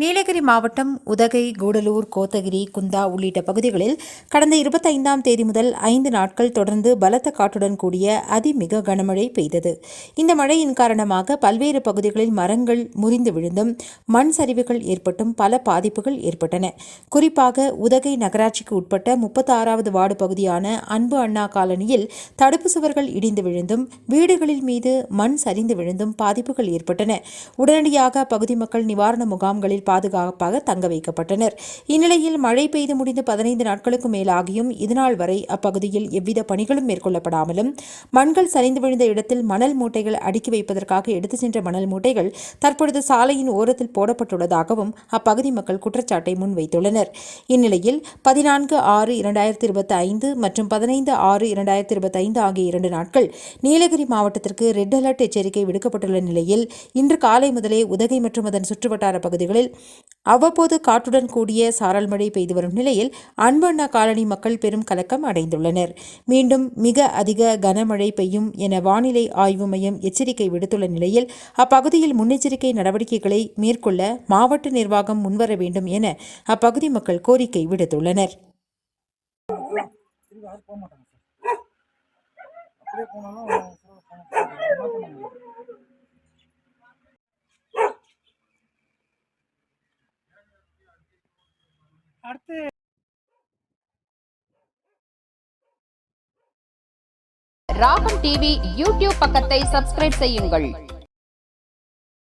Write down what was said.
நீலகிரி மாவட்டம் உதகை கூடலூர் கோத்தகிரி குந்தா உள்ளிட்ட பகுதிகளில் கடந்த இருபத்தைந்தாம் தேதி முதல் ஐந்து நாட்கள் தொடர்ந்து பலத்த காற்றுடன் கூடிய அதிமிக கனமழை பெய்தது. இந்த மழையின் காரணமாக பல்வேறு பகுதிகளில் மரங்கள் முறிந்து விழுந்தும் மண் சரிவுகள் ஏற்பட்டும் பல பாதிப்புகள் ஏற்பட்டன. குறிப்பாக உதகை நகராட்சிக்கு உட்பட்ட முப்பத்தாறாவது வார்டு பகுதியான அன்பு அண்ணா காலனியில் தடுப்பு சுவர்கள் இடிந்து விழுந்தும் வீடுகளில் மீது மண் சரிந்து விழுந்தும் பாதிப்புகள் ஏற்பட்டன. உடனடியாக பகுதி மக்கள் நிவாரண முகாம்களில் பாதுகாப்பாக தங்க வைக்கப்பட்டனர். இந்நிலையில் மழை பெய்து முடிந்து பதினைந்து நாட்களுக்கு மேலாகியும் இதுநாள் வரை அப்பகுதியில் எவ்வித பணிகளும் மேற்கொள்ளப்படாமலும் மண்கள் சரிந்து விழுந்த இடத்தில் மணல் மூட்டைகள் அடுக்கி வைப்பதற்காக எடுத்துச் சென்ற மணல் மூட்டைகள் தற்பொழுது சாலையின் ஓரத்தில் போடப்பட்டுள்ளதாகவும் அப்பகுதி மக்கள் குற்றச்சாட்டை முன்வைத்துள்ளனர். இந்நிலையில் பதினான்கு ஆறு இரண்டாயிரத்தி இருபத்தி ஐந்து மற்றும் பதினைந்து ஆறு இரண்டாயிரத்தி இருபத்தி ஐந்து ஆகிய இரண்டு நாட்கள் நீலகிரி மாவட்டத்திற்கு ரெட் அலர்ட் எச்சரிக்கை விடுக்கப்பட்டுள்ள நிலையில் இன்று காலை முதலே உதகை மற்றும் அதன் சுற்றுவட்டார பகுதிகளில் அவ்வப்போது காற்றுடன் கூடிய சாரல் மழை பெய்து வரும் நிலையில் அன்பண்ணா காலனி மக்கள் பெரும் கலக்கம் அடைந்துள்ளனர். மீண்டும் மிக அதிக கனமழை பெய்யும் என வானிலை ஆய்வு மையம் எச்சரிக்கை விடுத்துள்ள நிலையில் அப்பகுதியில் முன்னெச்சரிக்கை நடவடிக்கைகளை மேற்கொள்ள மாவட்ட நிர்வாகம் முன்வர வேண்டும் என அப்பகுதி மக்கள் கோரிக்கை விடுத்துள்ளனர். போக மாட்டாங்க சார் அப்படியே போனாலும் அடுத்து ராகம் டிவி யூடியூப் பக்கத்தை சப்ஸ்கிரைப் செய்யுங்கள்.